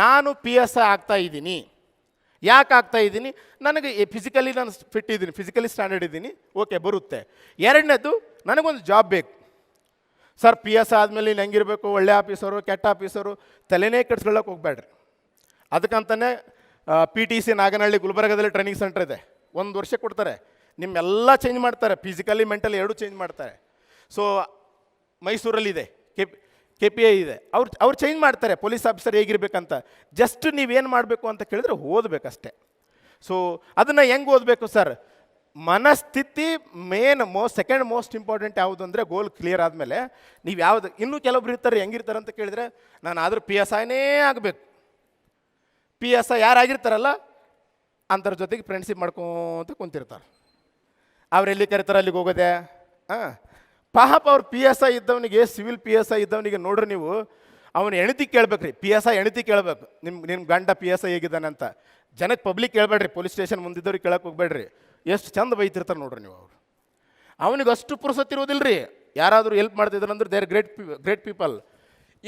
ನಾನು P S ಆಗ್ತಾ ಇದ್ದೀನಿ. ಯಾಕೆ ಆಗ್ತಾ ಇದ್ದೀನಿ? ನನಗೆ ಫಿಸಿಕಲಿ ನಾನು ಫಿಟ್ ಇದ್ದೀನಿ ಫಿಸಿಕಲಿ ಸ್ಟ್ಯಾಂಡರ್ಡ್ ಇದ್ದೀನಿ. ಓಕೆ ಬರುತ್ತೆ. ಎರಡನೇದು, ನನಗೊಂದು ಜಾಬ್ ಬೇಕು. ಸರ್ ಪಿ ಎಸ್ ಆದಮೇಲೆ ನೀನು ಹೆಂಗಿರಬೇಕು? ಒಳ್ಳೆ ಆಫೀಸರು ಕೆಟ್ಟ ಆಫೀಸರು ತಲೆನೇ ಕೆಡ್ಸ್ಕೊಳ್ಳೋಕೆ ಹೋಗ್ಬೇಡ್ರಿ. ಅದಕ್ಕಂತಲೇ ಪಿ ಟಿ ಸಿ ನಾಗನಹಳ್ಳಿ ಗುಲ್ಬರ್ಗದಲ್ಲಿ ಟ್ರೈನಿಂಗ್ ಸೆಂಟರ್ ಇದೆ. ಒಂದು ವರ್ಷ ಕೊಡ್ತಾರೆ. ನಿಮ್ಮೆಲ್ಲ ಚೇಂಜ್ ಮಾಡ್ತಾರೆ. ಫಿಸಿಕಲಿ ಮೆಂಟಲಿ ಎರಡೂ ಚೇಂಜ್ ಮಾಡ್ತಾರೆ. ಸೊ ಮೈಸೂರಲ್ಲಿದೆ. ಕೆ ಪಿ ಐ ಇದೆ. ಅವ್ರು ಅವ್ರು ಚೇಂಜ್ ಮಾಡ್ತಾರೆ. Police officer ಹೇಗಿರ್ಬೇಕಂತ. ಜಸ್ಟ್ ನೀವೇನು ಮಾಡಬೇಕು ಅಂತ ಕೇಳಿದ್ರೆ ಓದಬೇಕಷ್ಟೇ. ಸೊ ಅದನ್ನು ಹೆಂಗೆ ಓದಬೇಕು ಸರ್? ಮನಸ್ಥಿತಿ main most second most important ಯಾವುದು ಅಂದರೆ ಗೋಲ್ ಕ್ಲಿಯರ್ ಆದಮೇಲೆ ನೀವು ಯಾವುದು, ಇನ್ನೂ ಕೆಲವೊಬ್ರು ಇರ್ತಾರೆ, ಹೆಂಗಿರ್ತಾರೆ ಅಂತ ಕೇಳಿದ್ರೆ ನಾನು ಆದರೂ ಪಿ ಎಸ್ ಐನೇ ಆಗಬೇಕು. ಪಿ ಎಸ್ ಐ ಯಾರಾಗಿರ್ತಾರಲ್ಲ ಅಂಥವ್ರ ಜೊತೆಗೆ ಫ್ರೆಂಡ್ಶಿಪ್ ಮಾಡ್ಕೊತ ಕುಂತಿರ್ತಾರೆ. ಅವ್ರು ಎಲ್ಲಿ ಕರೀತಾರೆ ಅಲ್ಲಿಗೆ ಹೋಗೋದೆ? ಹಾಂ ಪಾಪ ಅವ್ರು ಪಿ ಎಸ್ ಐ ಇದ್ದವನಿಗೆ ಸಿವಿಲ್ ಪಿ ಎಸ್ ಐ ಇದ್ದವನಿಗೆ ನೋಡ್ರಿ ನೀವು, ಅವನು ಹೆಣತಿ ಕೇಳ್ಬೇಕು ರೀ ಪಿ ಎಸ್ ಐ ಹೆಣತಿ ಕೇಳಬೇಕು. ನಿಮ್ಮ ನಿಮ್ಮ ಗಂಡ ಪಿ ಎಸ್ ಐ ಹೇಗಿದ್ದಾನೆ ಅಂತ. ಜನಕ್ಕೆ ಪಬ್ಲಿಕ್ ಕೇಳಬೇಡ್ರಿ ಪೊಲೀಸ್ ಸ್ಟೇಷನ್ ಮುಂದಿದ್ದವ್ರಿಗೆ ಕೇಳಕ್ಕೆ ಹೋಗ್ಬೇಡ್ರಿ. ಎಷ್ಟು ಚಂದ ಬೈತಿರ್ತಾರೆ ನೋಡ್ರಿ ನೀವು ಅವರು. ಅವನಿಗೆ ಅಷ್ಟು ಪುರುಸತ್ತಿರೋದಿಲ್ಲ ರೀ ಯಾರಾದರೂ ಎಲ್ಪ್ ಮಾಡ್ತಿದ್ರು ಅಂದ್ರೆ ದೇರ್ ಗ್ರೇಟ್ ಗ್ರೇಟ್ ಪೀಪಲ್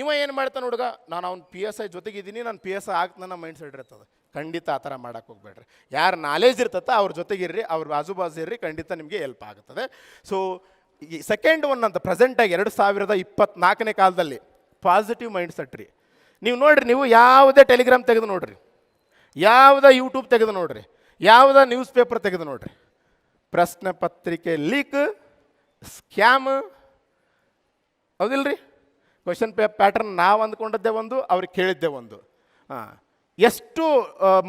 ಇವ ಏನು ಮಾಡ್ತಾನೆ ಹುಡುಗ? ನಾನು ಅವ್ನು ಪಿ ಎಸ್ ಐ ಜೊತೆಗಿದ್ದೀನಿ ನಾನು ಪಿ ಎಸ್ ಐ ಆಗ್ತ ನನ್ನ ಮೈಂಡ್ ಸೆಟ್ ಇರ್ತದೆ. ಖಂಡಿತ ಆ ಥರ ಮಾಡೋಕ್ಕೆ ಹೋಗ್ಬೇಡ್ರಿ. ಯಾರು ನಾಲೇಜ್ ಇರ್ತತ್ತ ಅವ್ರ ಜೊತೆಗಿರ್ರಿ, ಅವ್ರ ಬಾಜು ಬಾಜು ಇರ್ರಿ, ಖಂಡಿತ ನಿಮಗೆ ಹೆಲ್ಪ್ ಆಗುತ್ತದೆ ಸೊ ಈ ಸೆಕೆಂಡ್ ಒನ್ ಅಂತ ಪ್ರೆಸೆಂಟಾಗಿ ಎರಡು ಸಾವಿರದ ಇಪ್ಪತ್ನಾಲ್ಕನೇ ಕಾಲದಲ್ಲಿ ಪಾಸಿಟಿವ್ ಮೈಂಡ್ ಸೆಟ್ ರೀ. ನೀವು ನೋಡ್ರಿ, ನೀವು ಯಾವುದೇ ಟೆಲಿಗ್ರಾಮ್ ತೆಗೆದು ನೋಡ್ರಿ. ಯಾವುದೇ ಯೂಟ್ಯೂಬ್ ತೆಗೆದು ನೋಡ್ರಿ. ಯಾವುದೇ ನ್ಯೂಸ್ ಪೇಪರ್ ತೆಗೆದು ನೋಡ್ರಿ. ಪ್ರಶ್ನೆ ಪತ್ರಿಕೆ ಲೀಕ್ ಸ್ಕ್ಯಾಮ್ ಹೌದಿಲ್ರಿ? ಕ್ವಶನ್ ಪೇ ಪ್ಯಾಟರ್ನ್ ನಾವು ಅಂದ್ಕೊಂಡದ್ದೇ ಒಂದು ಅವ್ರಿಗೆ ಕೇಳಿದ್ದೆ ಒಂದು. ಹಾಂ. ಎಷ್ಟು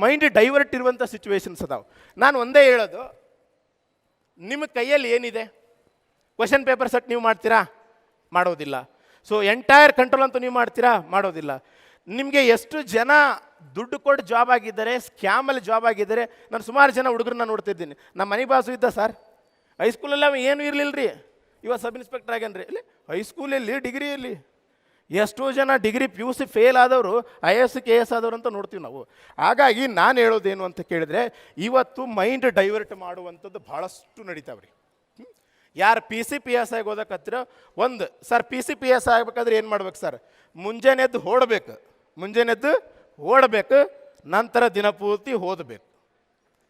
ಮೈಂಡ್ ಡೈವರ್ಟ್ ಇರುವಂಥ ಸಿಚುವೇಶನ್ಸ್ ಅದಾವೆ. ನಾನು ಒಂದೇ ಹೇಳೋದು, ನಿಮ್ಮ ಕೈಯಲ್ಲಿ ಏನಿದೆ? ಕ್ವಶನ್ ಪೇಪರ್ ಸೆಟ್ ನೀವು ಮಾಡ್ತೀರಾ? ಮಾಡೋದಿಲ್ಲ. ಸೊ ಎಂಟೈರ್ ಕಂಟ್ರೋಲ್ ಅಂತೂ ನೀವು ಮಾಡ್ತೀರಾ? ಮಾಡೋದಿಲ್ಲ. ನಿಮಗೆ ಎಷ್ಟು ಜನ ದುಡ್ಡು ಕೊಟ್ಟು ಜಾಬ್ ಆಗಿದ್ದಾರೆ ಸ್ಕ್ಯಾಮಲ್ಲಿ ಜಾಬ್ ಆಗಿದ್ದಾರೆ, ನಾನು ಸುಮಾರು ಜನ ಹುಡುಗರನ್ನ ನೋಡ್ತಿದ್ದೀನಿ. ನಮ್ಮ ಮನೆ ಬಾಸು ಇದ್ದ ಸರ್ ಹೈಸ್ಕೂಲಲ್ಲಿ ಅವ ಏನೂ ಇರಲಿಲ್ಲ ರೀ ಇವಾಗ ಸಬ್ ಇನ್ಸ್ಪೆಕ್ಟರ್ ಆಗ್ಯಾನ್ರಿ. ಇಲ್ಲಿ ಹೈಸ್ಕೂಲಲ್ಲಿ ಡಿಗ್ರಿಯಲ್ಲಿ ಎಷ್ಟೋ ಜನ degree P U C fail ಆದವರು ಐ ಎಸ್ ಕೆ ಎಸ್ ಆದವರು ಅಂತ ನೋಡ್ತೀವಿ ನಾವು. ಹಾಗಾಗಿ ನಾನು ಹೇಳೋದೇನು ಅಂತ ಕೇಳಿದ್ರೆ, ಇವತ್ತು ಮೈಂಡ್ ಡೈವರ್ಟ್ ಮಾಡುವಂಥದ್ದು ಭಾಳಷ್ಟು ನಡೀತಾವ್ರಿ? ಯಾರು ಪಿ ಸಿ ಪಿ ಎಸ್ ಆಗಿ ಓದಕತ್ತಿರೋ ಒಂದು. Sir P C P S ಆಗ್ಬೇಕಾದ್ರೆ ಏನು ಮಾಡ್ಬೇಕು ಸರ್? ಮುಂಜಾನೆ ಎದ್ದು ಓಡಬೇಕು. ಮುಂಜಾನೆ ಎದ್ದು ಓಡಬೇಕು. ನಂತರ ದಿನಪೂರ್ತಿ ಓದಬೇಕು.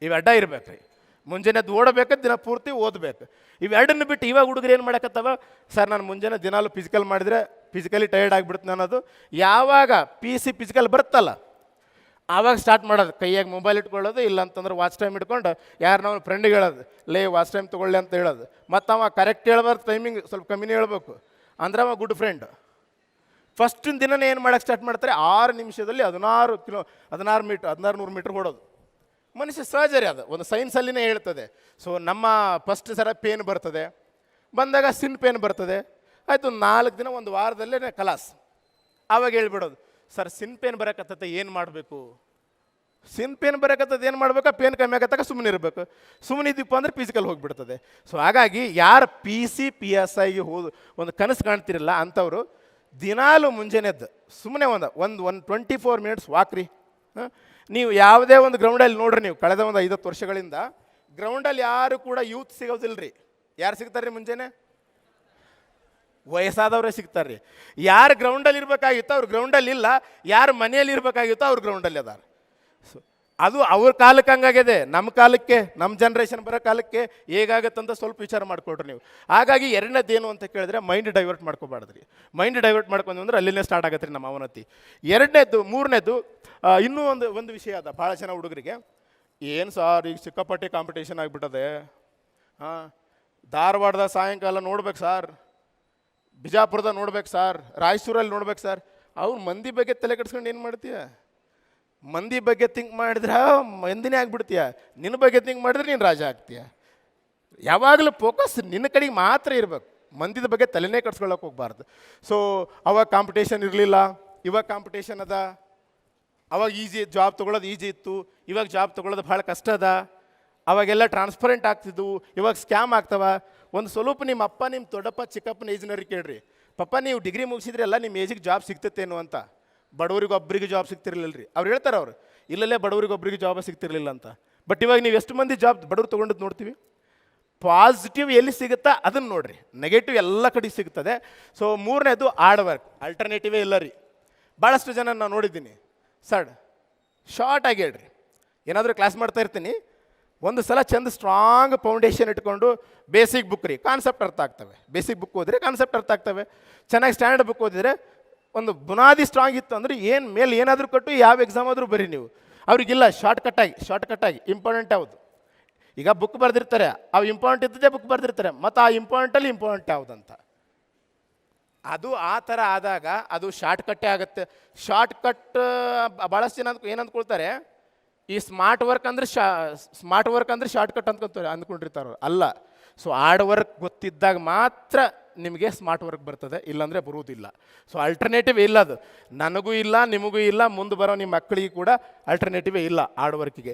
ಇವೆಡ್ಡ ಇರ್ಬೇಕು ರೀ. ಮುಂಜಾನೆ ಎದ್ದು ಓಡಬೇಕು ದಿನಪೂರ್ತಿ ಓದಬೇಕು. ಇವೆರಡನ್ನು ಬಿಟ್ಟು ಇವಾಗ ಹುಡುಗರು ಏನು ಮಾಡಕತ್ತವ? ಸರ್, ನಾನು ಮುಂಜಾನೆ ದಿನಾಲು ಫಿಸಿಕಲ್ ಮಾಡಿದ್ರೆ ಫಿಸಿಕಲಿ ಟಯರ್ಡ್ ಆಗಿಬಿಡ್ತೀನಿ ಅನ್ನೋದು. ಯಾವಾಗ ಪಿ ಸಿ ಫಿಸಿಕಲ್ ಬರುತ್ತಲ್ಲ ಆವಾಗ ಸ್ಟಾರ್ಟ್ ಮಾಡೋದು. ಕೈಯಾಗ ಮೊಬೈಲ್ ಇಟ್ಕೊಳ್ಳೋದು ಇಲ್ಲ ಅಂತಂದ್ರೆ ವಾಚ್ ಟೈಮ್ ಇಟ್ಕೊಂಡು ಯಾರು ನಾವು ಫ್ರೆಂಡಿಗೆ ಹೇಳೋದು, ಲೇ ವಾಚ್ ಟೈಮ್ ತೊಗೊಳ್ಳಿ ಅಂತ ಹೇಳೋದು. ಮತ್ತು ಅವ ಕರೆಕ್ಟ್ ಹೇಳ್ಬಾರ್ದು ಟೈಮಿಂಗ್ ಸ್ವಲ್ಪ ಕಮ್ಮಿನೇ ಹೇಳ್ಬೇಕು. ಅಂದ್ರೆ ಅವ ಗುಡ್ ಫ್ರೆಂಡ್ ಫಸ್ಟಿನ ದಿನನೇ ಏನು ಮಾಡೋಕ್ಕೆ ಸ್ಟಾರ್ಟ್ ಮಾಡ್ತಾರೆ? ಆರು ನಿಮಿಷದಲ್ಲಿ ಹದಿನಾರು ಕಿಲೋ, ಹದಿನಾರು ಮೀಟ್ರ್ ಹದಿನಾರು ನೂರು ಮೀಟ್ರ್ ಓಡೋದು. ಮನುಷ್ಯ ಸಹಜ ರೀ ಅದು. ಒಂದು ಸೈನ್ಸಲ್ಲಿನೇ ಹೇಳ್ತದೆ. ಸೊ ನಮ್ಮ ಫಸ್ಟ್ ಸರ ಪೇನ್ ಬರ್ತದೆ. ಬಂದಾಗ ಸಿನ್ ಪೇನ್ ಬರ್ತದೆ. ಆಯಿತು, ನಾಲ್ಕು ದಿನ, ಒಂದು ವಾರದಲ್ಲೇ ಕಲಾಸ್. ಆವಾಗ ಹೇಳ್ಬಿಡೋದು. ಸರ್ ಸಿನ್ ಪೇನ್ ಬರಕತ್ತತೆ, ಏನು ಮಾಡಬೇಕು? ಸಿನ್ ಪೇನ್ ಬರಕತ್ತದ ಏನು ಮಾಡ್ಬೇಕಾ? ಪೇನ್ ಕಮ್ಮಿ ಆಗತ್ತಾಗ ಸುಮ್ಮನೆ ಇರಬೇಕು. ಸುಮ್ಮನೆ ಇದ್ದೀಪ್ಪ ಅಂದ್ರೆ ಫಿಸಿಕಲ್ ಹೋಗಿಬಿಡ್ತದೆ. ಸೊ ಹಾಗಾಗಿ ಯಾರು ಪಿ ಸಿ ಪಿ ಎಸ್ ಐಗೆ ಹೋದ ಒಂದು ಕನಸು ಕಾಣ್ತಿರಲ್ಲ ಅಂಥವ್ರು ದಿನಾಲು ಮುಂಜಾನೆದ್ದು ಸುಮ್ಮನೆ ಒಂದು ಒಂದು ಒಂದು ಟ್ವೆಂಟಿ ಫೋರ್ ಮಿನಿಟ್ಸ್ ವಾಕ್ರಿ ನೀವು ಯಾವುದೇ ಒಂದು ಗ್ರೌಂಡಲ್ಲಿ ನೋಡ್ರಿ ನೀವು, ಕಳೆದ ಒಂದು ಐವತ್ತು ವರ್ಷಗಳಿಂದ ಗ್ರೌಂಡಲ್ಲಿ ಯಾರು ಕೂಡ ಯೂತ್ ಸಿಗೋದಿಲ್ಲ ರೀ ಯಾರು ಸಿಗ್ತಾರೆ ರೀ ಮುಂಜಾನೆ? ವಯಸ್ಸಾದವರೇ ಸಿಗ್ತಾರೆ ರೀ ಯಾರು ಗ್ರೌಂಡಲ್ಲಿ ಇರಬೇಕಾಗಿತ್ತು ಅವ್ರು ಗ್ರೌಂಡಲ್ಲಿ ಇಲ್ಲ, ಯಾರು ಮನೆಯಲ್ಲಿ ಇರಬೇಕಾಗಿತ್ತೋ ಅವ್ರು ಗ್ರೌಂಡಲ್ಲಿ ಅದಾರ. ಸೊ, ಅದು ಅವ್ರ ಕಾಲಕ್ಕೆ ಹಂಗಾಗಿದೆ. ನಮ್ಮ ಕಾಲಕ್ಕೆ ನಮ್ಮ ಜನ್ರೇಷನ್ ಬರೋ ಕಾಲಕ್ಕೆ ಹೇಗಾಗತ್ತಂತ ಸ್ವಲ್ಪ ವಿಚಾರ ಮಾಡಿಕೊಡ್ರಿ ನೀವು. ಹಾಗಾಗಿ ಎರಡನೇದೇನು ಅಂತ ಕೇಳಿದ್ರೆ ಮೈಂಡ್ ಡೈವರ್ಟ್ ಮಾಡ್ಕೋಬಾರ್ದ್ರಿ. ಮೈಂಡ್ ಡೈವರ್ಟ್ ಮಾಡ್ಕೊಂಡು ಅಂದ್ರೆ ಅಲ್ಲಿಂದ ಸ್ಟಾರ್ಟ್ ಆಗತ್ತೆ ರೀ ನಮ್ಮ ಅವನತಿ. ಎರಡನೇದು, ಮೂರನೇದು ಇನ್ನೂ ಒಂದು ಒಂದು ವಿಷಯ ಅದ ಭಾಳ ಜನ ಹುಡುಗರಿಗೆ. ಏನು ಸಾರ್ ಈಗ ಸಿಕ್ಕಾಪಟ್ಟೆ ಕಾಂಪಿಟೇಷನ್ ಆಗಿಬಿಟ್ಟದೆ. ಹಾಂ, ಧಾರವಾಡದ ಸಾಯಂಕಾಲ ನೋಡ್ಬೇಕು ಸಾರ್. ಬಿಜಾಪುರದ ನೋಡ್ಬೇಕು ಸರ್, ರಾಯಚೂರಲ್ಲಿ ನೋಡ್ಬೇಕು ಸರ್. ಅವ್ರು ಮಂದಿ ಬಗ್ಗೆ ತಲೆ ಕೆಡ್ಸ್ಕೊಂಡು ಏನು ಮಾಡ್ತೀಯ? ಮಂದಿ ಬಗ್ಗೆ ಥಿಂಕ್ ಮಾಡಿದ್ರೆ ಮಂದಿನೇ ಆಗ್ಬಿಡ್ತೀಯ. ನಿನ್ನ ಬಗ್ಗೆ ಥಿಂಕ್ ಮಾಡಿದ್ರೆ ನೀನು ರಾಜ ಆಗ್ತೀಯ. ಯಾವಾಗಲೂ ಫೋಕಸ್ ನಿನ್ನ ಕಡೆಗೆ ಮಾತ್ರ ಇರಬೇಕು. ಮಂದಿದ ಬಗ್ಗೆ ತಲೆನೇ ಕಟ್ಸ್ಕೊಳಕ್ಕೆ ಹೋಗ್ಬಾರ್ದು. ಸೊ ಅವಾಗ ಕಾಂಪಿಟೇಷನ್ ಇರಲಿಲ್ಲ. ಇವಾಗ ಕಾಂಪಿಟೇಷನ್ ಅದ. ಅವಾಗ ಈಜಿ ಜಾಬ್ ತೊಗೊಳೋದು ಈಜಿ ಇತ್ತು. ಇವಾಗ ಜಾಬ್ ತೊಗೊಳೋದು ಭಾಳ ಕಷ್ಟ ಅದ. ಅವಾಗೆಲ್ಲ ಟ್ರಾನ್ಸ್ಪರೆಂಟ್ ಆಗ್ತಿದ್ವು. ಇವಾಗ ಸ್ಕ್ಯಾಮ್ ಆಗ್ತವ. ಒಂದು ಸ್ವಲ್ಪ ನಿಮ್ಮ ಅಪ್ಪ ನಿಮ್ಮ ದೊಡ್ಡಪ್ಪ, ಚಿಕ್ಕಪ್ಪನ ಏಜ್ನವ್ರಿಗೆ ಕೇಳ್ರಿ. ಪಪ್ಪ, ನೀವು ಡಿಗ್ರಿ ಮುಗಿಸಿದ್ರೆ ಎಲ್ಲ ನಿಮ್ಮ ಏಜಿಗೆ ಜಾಬ್ ಸಿಗ್ತತ್ತೇನು ಅಂತ. ಬಡವರಿಗೆ ಒಬ್ಬರಿಗೆ ಜಾಬ್ ಸಿಗ್ತಿರ್ಲಿಲ್ಲ ರೀ ಅವ್ರು ಹೇಳ್ತಾರೆ ಅವ್ರು, ಇಲ್ಲಲ್ಲೇ ಬಡವರಿಗೆ ಒಬ್ಬರಿಗೆ ಜಾಬ್ ಸಿಗ್ತಿರ್ಲಿಲ್ಲ ಅಂತ. ಬಟ್ ಇವಾಗ ನೀವು ಎಷ್ಟು ಮಂದಿ ಜಾಬ್ ಬಡವ್ರು ತೊಗೊಂಡದ್ದು ನೋಡ್ತೀವಿ? ಪಾಸಿಟಿವ್ ಎಲ್ಲಿ ಸಿಗುತ್ತಾ ಅದನ್ನು ನೋಡ್ರಿ. ನೆಗೆಟಿವ್ ಎಲ್ಲ ಕಡೆ ಸಿಗ್ತದೆ. ಸೊ ಮೂರನೇದು ಹಾರ್ಡ್ ವರ್ಕ್ ಅಲ್ಟರ್ನೇಟಿವೇ ಇಲ್ಲ ರೀ. ಭಾಳಷ್ಟು ಜನ ನಾನು ನೋಡಿದ್ದೀನಿ. ಸರ್ ಶಾರ್ಟ್ ಆಗಿ ಹೇಳ್ರಿ. ಏನಾದರೂ ಕ್ಲಾಸ್ ಮಾಡ್ತಾ ಇರ್ತೀನಿ. ಒಂದು ಸಲ ಚಂದ ಸ್ಟ್ರಾಂಗ್ ಫೌಂಡೇಶನ್ ಇಟ್ಕೊಂಡು ಬೇಸಿಕ್ ಬುಕ್ ರೀ ಕಾನ್ಸೆಪ್ಟ್ ಅರ್ಥ ಆಗ್ತವೆ. ಬೇಸಿಕ್ ಬುಕ್ ಓದಿದ್ರೆ ಕಾನ್ಸೆಪ್ಟ್ ಅರ್ಥ ಆಗ್ತವೆ. ಚೆನ್ನಾಗಿ ಸ್ಟ್ಯಾಂಡರ್ಡ್ ಬುಕ್ ಓದಿದ್ರೆ ಒಂದು ಬುನಾದಿ ಸ್ಟ್ರಾಂಗ್ ಇತ್ತು ಅಂದರೆ ಏನು ಮೇಲೆ ಏನಾದರೂ ಕಟ್ಟು, ಯಾವ ಎಕ್ಸಾಮ್ ಆದರೂ ಬರೀ ನೀವು. ಅವ್ರಿಗಿಲ್ಲ ಶಾರ್ಟ್ ಶಾರ್ಟ್ಕಟ್ಟಾಗಿ ಶಾರ್ಟ್ ಆಗಿ ಇಂಪಾರ್ಟೆಂಟ್ ಯಾವುದು? ಈಗ ಬುಕ್ ಬರೆದಿರ್ತಾರೆ ಅವು ಇಂಪಾರ್ಟೆಂಟ್ ಇದ್ದದೇ ಬುಕ್ ಬರೆದಿರ್ತಾರೆ, ಮತ್ತು ಆ ಇಂಪಾರ್ಟೆಂಟಲ್ಲಿ ಇಂಪಾರ್ಟೆಂಟ್ ಯಾವುದಂತ. ಅದು ಆ ಥರ ಆದಾಗ ಅದು ಶಾರ್ಟ್ ಕಟ್ಟೇ ಆಗುತ್ತೆ. ಶಾರ್ಟ್ ಕಟ್ ಭಾಳಷ್ಟು ಜನ ಏನು ಅಂದ್ಕೊಳ್ತಾರೆ? ಈ ಸ್ಮಾರ್ಟ್ ವರ್ಕ್ ಅಂದ್ರೆ ಶಾ ಸ್ಮಾರ್ಟ್ ವರ್ಕ್ ಅಂದ್ರೆ ಶಾರ್ಟ್ ಕಟ್ ಅಂದ್ಕೊಂತಾರೆ ಅಂದ್ಕೊಂಡಿರ್ತಾರೆ. ಅಲ್ಲ ಸೊ ಹಾರ್ಡ್ ವರ್ಕ್ ಗೊತ್ತಿದ್ದಾಗ ಮಾತ್ರ ನಿಮಗೆ ಸ್ಮಾರ್ಟ್ ವರ್ಕ್ ಬರ್ತದೆ, ಇಲ್ಲಾಂದರೆ ಬರುವುದಿಲ್ಲ. ಸೊ ಅಲ್ಟರ್ನೇಟಿವ್ ಇಲ್ಲ ಅದು. ನನಗೂ ಇಲ್ಲ, ನಿಮಗೂ ಇಲ್ಲ, ಮುಂದೆ ಬರೋ ನಿಮ್ಮ ಮಕ್ಕಳಿಗೆ ಕೂಡ ಅಲ್ಟರ್ನೇಟಿವೇ ಇಲ್ಲ ಹಾರ್ಡ್ ವರ್ಕಿಗೆ